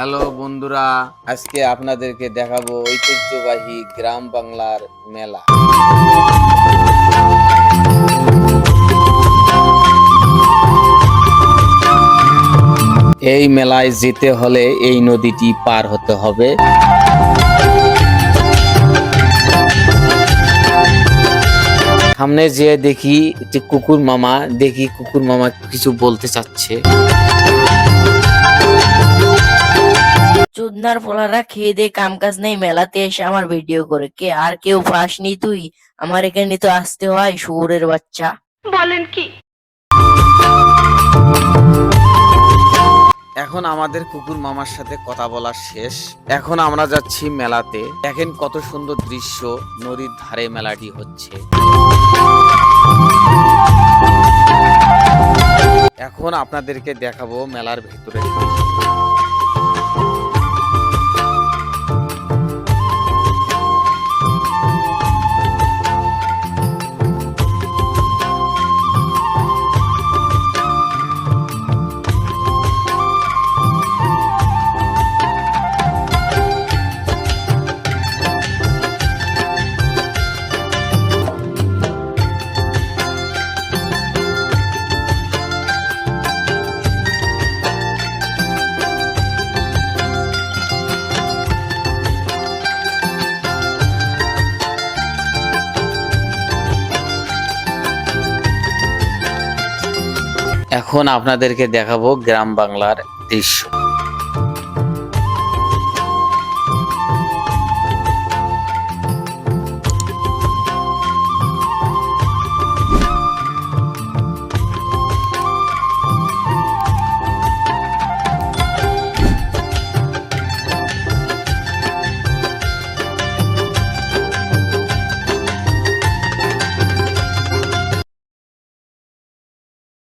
Hello বন্ধুরা, আজকে আপনাদেরকে দেখাবো ঐতিহ্যবাহী গ্রাম বাংলার মেলা। এই মেলায় যেতে হলে এই নদীটি পার হতে হবে। সামনে যেয়ে দেখি কুকুর মামা, দেখি কুকুর মামা কিছু বলতে চাচ্ছে। চোদনার পোলারা খেয়ে দে কাম কাজ নেই মেলাতে এসে আমার ভিডিও করে। কে আর কেউ পাসনি তুই? আমার এখানে তো আসতে হয় শুয়োরের বাচ্চা। বলেন কি? এখন আমাদের কুকুর মামার সাথে কথা বলা শেষ। এখন আমরা যাচ্ছি মেলাতে। দেখেন কত সুন্দর দৃশ্য নদীর ধারে মেলাটি হচ্ছে। এখন আপনাদেরকে দেখাবো মেলার ভেতরে। এখন আপনাদেরকে দেখাবো গ্রাম বাংলার দৃশ্য।